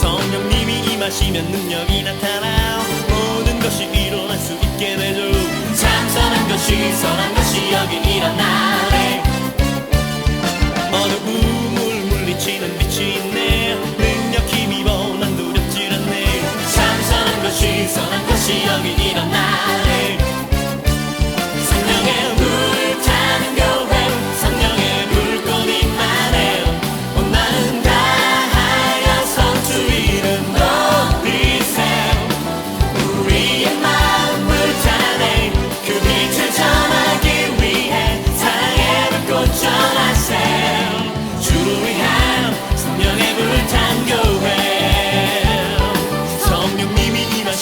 성령님이 임하시면 능력이 나타나 모든 것이 일어날 수 있게 되죠 참 선한 것이 선한 것이 여기 일어나 참선한 것이 선한 것이 여기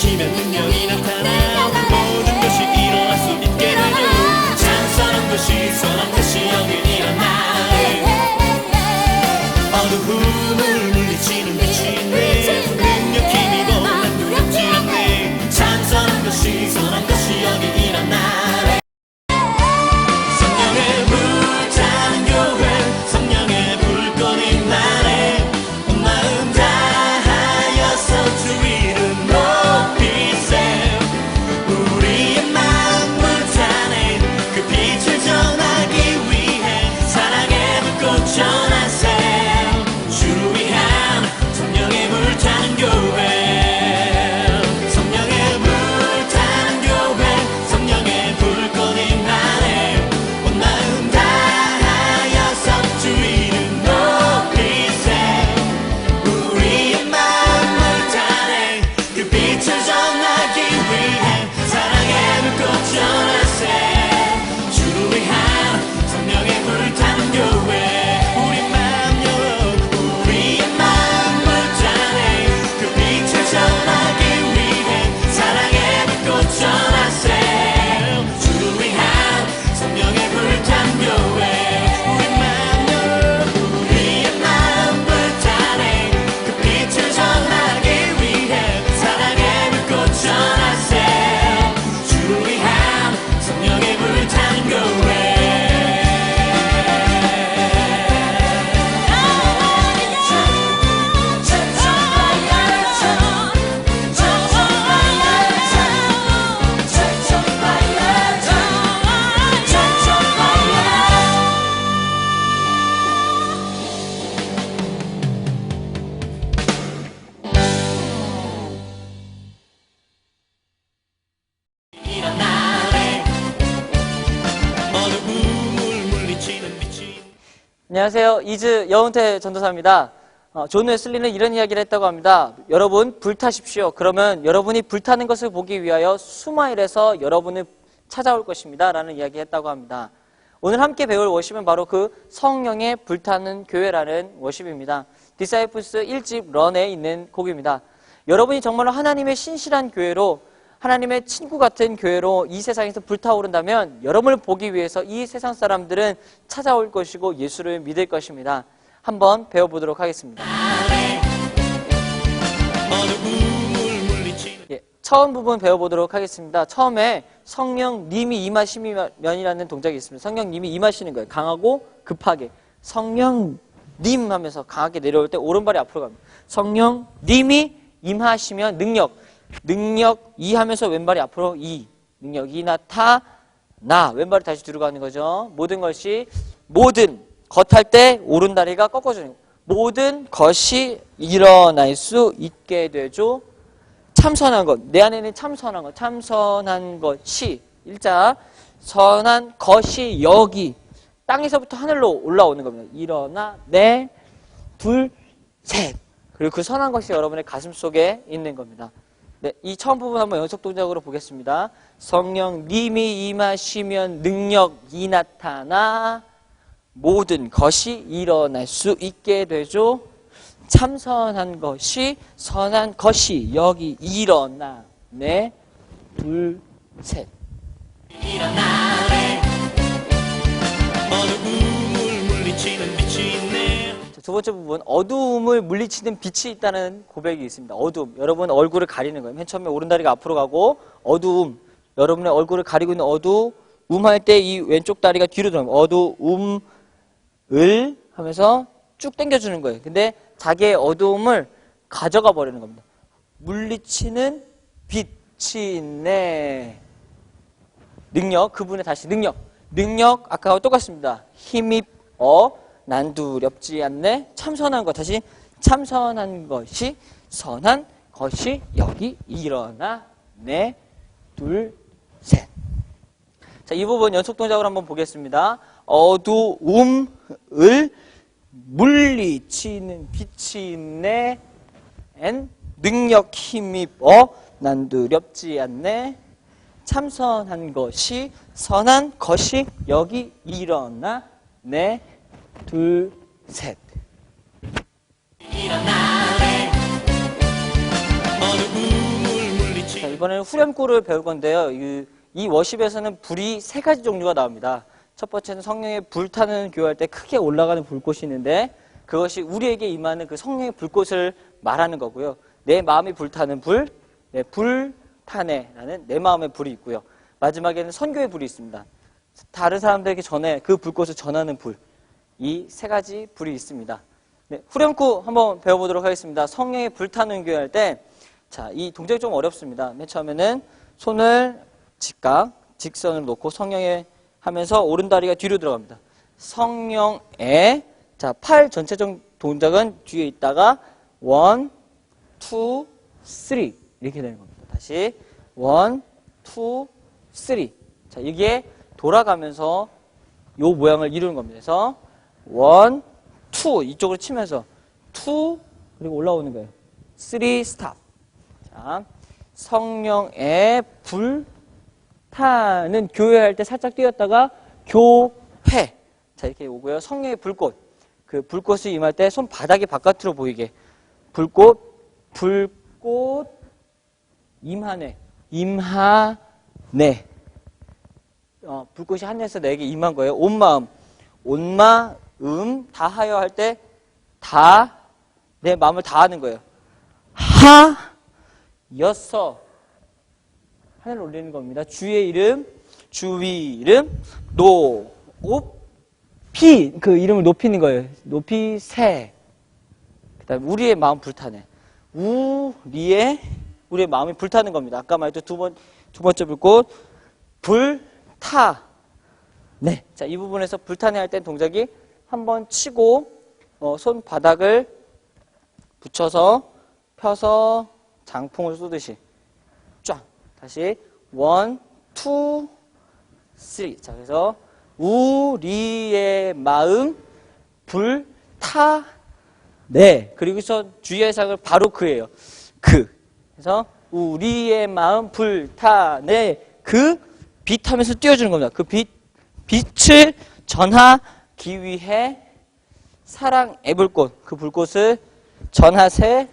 임하시면 능력이 나타 안녕하세요. 이즈 여운태 전도사입니다. 어, 존 웨슬리는 이런 이야기를 했다고 합니다. 여러분 불타십시오. 그러면 여러분이 불타는 것을 보기 위하여 수마일에서 여러분을 찾아올 것입니다. 라는 이야기 했다고 합니다. 오늘 함께 배울 워십은 바로 그 성령의 불타는 교회라는 워십입니다. 디사이플스 1집 런에 있는 곡입니다. 여러분이 정말로 하나님의 신실한 교회로 하나님의 친구 같은 교회로 이 세상에서 불타오른다면 여러분을 보기 위해서 이 세상 사람들은 찾아올 것이고 예수를 믿을 것입니다. 한번 배워보도록 하겠습니다. 예, 처음 부분 배워보도록 하겠습니다. 처음에 성령님이 임하시면이라는 동작이 있습니다. 성령님이 임하시는 거예요. 강하고 급하게. 성령님 하면서 강하게 내려올 때 오른발이 앞으로 갑니다. 성령님이 임하시면 능력. 능력 이 하면서 왼발이 앞으로 이. 능력이 나타 나. 왼발이 다시 뒤로 가는 거죠. 모든 것이 모든 겉할 때 오른 다리가 꺾어주는 거예요. 모든 것이 일어날 수 있게 되죠. 참선한 것. 내 안에는 참선한 것. 참선한 것이 일자 선한 것이 여기 땅에서부터 하늘로 올라오는 겁니다. 일어나 내 둘, 셋. 그리고 그 선한 것이 여러분의 가슴 속에 있는 겁니다. 네, 이 처음 부분 한번 연속 동작으로 보겠습니다. 성령 님이 임하시면 능력이 나타나 모든 것이 일어날 수 있게 되죠. 참선한 것이 선한 것이 여기 일어나 네, 둘, 셋. 일어나네 어두움을 물리치는 빛이 두 번째 부분 어두움을 물리치는 빛이 있다는 고백이 있습니다. 어두움. 여러분 얼굴을 가리는 거예요. 맨 처음에 오른다리가 앞으로 가고 어두움. 여러분의 얼굴을 가리고 있는 어두움 할 때 이 왼쪽 다리가 뒤로 들어가면 어두움을 하면서 쭉 당겨주는 거예요. 근데 자기의 어두움을 가져가 버리는 겁니다. 물리치는 빛이 있네. 능력, 그분의 다시 능력. 능력, 아까와 똑같습니다. 힘입 어, 난 두렵지 않네. 참선한 것, 다시 참선한 것이 선한 것이 여기 일어나. 네, 둘, 셋. 자, 이 부분 연속 동작으로 한번 보겠습니다. 어두움을 물리치는 빛이 있네. 엔 능력 힘입어 난 두렵지 않네. 참선한 것이 선한 것이 여기 일어나 네, 둘, 셋. 자, 이번에는 후렴구를 배울 건데요. 이, 이 워십에서는 불이 세 가지 종류가 나옵니다. 첫 번째는 성령의 불타는 교회할 때 크게 올라가는 불꽃이 있는데 그것이 우리에게 임하는 그 성령의 불꽃을 말하는 거고요. 내 마음이 불타는 불, 네, 불타네라는 내 마음의 불이 있고요. 마지막에는 선교의 불이 있습니다. 다른 사람들에게 전해 그 불꽃을 전하는 불. 이 세 가지 불이 있습니다. 네, 후렴구 한번 배워보도록 하겠습니다. 성령의 불타는 교회 할 때, 자, 이 동작이 좀 어렵습니다. 맨 처음에는 손을 직각, 직선을 놓고 성령에 하면서 오른다리가 뒤로 들어갑니다. 성령의, 자, 팔 전체적 동작은 뒤에 있다가, 원, 투, 쓰리. 이렇게 되는 겁니다. 다시, 원, 투, 쓰리. 자, 이게 돌아가면서 요 모양을 이루는 겁니다. 그래서 원, 투 이쪽으로 치면서 투 그리고 올라오는 거예요. 쓰리 스탑. 자, 성령의 불 타는 교회할 때 살짝 뛰었다가 교회. 자, 이렇게 오고요. 성령의 불꽃. 그 불꽃이 임할 때 손바닥이 바깥으로 보이게. 불꽃, 불꽃, 임하네. 임하네. 어, 불꽃이 하늘에서 내게 임한 거예요. 온 마음, 온마 음 다하여 할 때 다 내 마음을 다하는 거예요. 하 여서 하늘 올리는 겁니다. 주의 이름, 주위 이름, 높이 그 이름을 높이는 거예요. 높이 새. 그다음 에 우리의 마음 불타네. 우리의 우리의 마음이 불타는 겁니다. 아까 말했던 두 번 두 번째 불꽃 불타. 네. 자, 이 부분에서 불타네 할 땐 동작이 한번 치고 어, 손바닥을 붙여서 펴서 장풍을 쏘듯이 쫙 다시 원, 투, 쓰리. 자, 그래서 우리의 마음 불타 네. 그리고서 주의의 상을 바로 그예요. 그. 그래서 우리의 마음 불타네 그 빛하면서 띄워주는 겁니다. 그 빛, 빛을 전하 기 위해 사랑 애불꽃, 그 불꽃을 전하세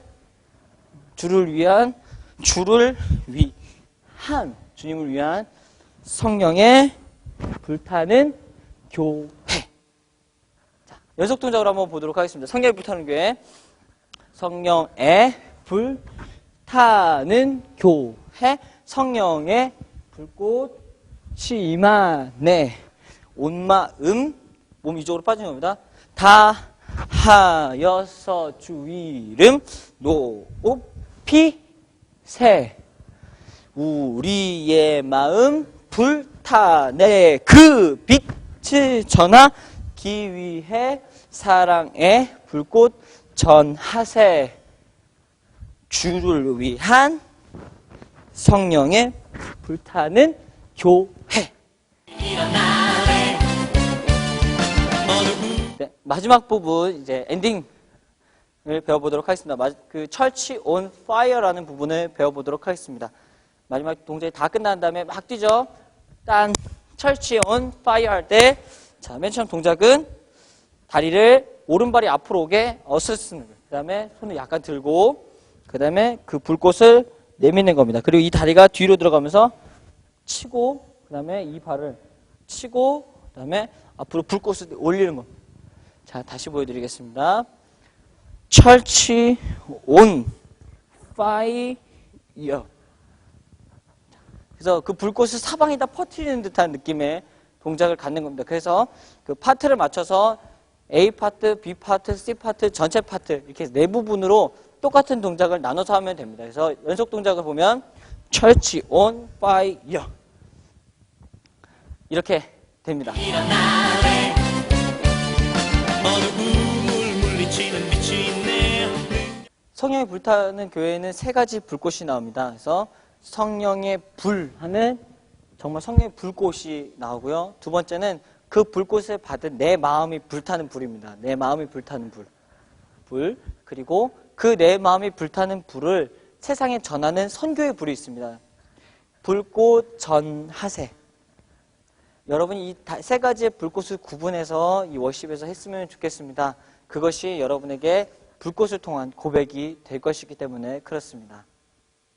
주를 위한, 주를 위한, 주님을 위한 성령의 불타는 교회. 자, 연속 동작으로 한번 보도록 하겠습니다. 성령의 불타는 교회. 성령의 불타는 교회. 성령의 불꽃이 임하네. 온 마음, 몸 이쪽으로 빠지는 겁니다. 다 하여서 주 이름 높이 새. 우리의 마음 불타내 그 빛을 전하기 위해 사랑의 불꽃 전하세. 주를 위한 성령의 불타는 교 마지막 부분 이제 엔딩을 배워보도록 하겠습니다. 마- 그 철치 온 파이어라는 부분을 배워보도록 하겠습니다. 마지막 동작이 다 끝난 다음에 막 뛰죠. 딴 철치 온 파이어 할 때, 자, 맨 처음 동작은 다리를 오른발이 앞으로 오게 어스쓰는 거예요. 그 다음에 손을 약간 들고, 그 다음에 그 불꽃을 내미는 겁니다. 그리고 이 다리가 뒤로 들어가면서 치고, 그 다음에 이 발을 치고, 그 다음에 앞으로 불꽃을 올리는 겁니다. 자, 다시 보여드리겠습니다. 철치 온 파이어. 그래서 그 불꽃을 사방에다 퍼뜨리는 듯한 느낌의 동작을 갖는 겁니다. 그래서 그 파트를 맞춰서 A 파트, B 파트, C 파트, 전체 파트 이렇게 네 부분으로 똑같은 동작을 나눠서 하면 됩니다. 그래서 연속 동작을 보면 철치 온 파이어 이렇게 됩니다. 날에 성령이 불타는 교회에는 세 가지 불꽃이 나옵니다. 그래서 성령의 불 하는 정말 성령의 불꽃이 나오고요. 두 번째는 그 불꽃을 받은 내 마음이 불타는 불입니다. 내 마음이 불타는 불. 불. 그리고 그 내 마음이 불타는 불을 세상에 전하는 선교의 불이 있습니다. 불꽃 전하세. 여러분이 이세 가지의 불꽃을 구분해서 이 워십에서 했으면 좋겠습니다. 그것이 여러분에게 불꽃을 통한 고백이 될 것이기 때문에 그렇습니다.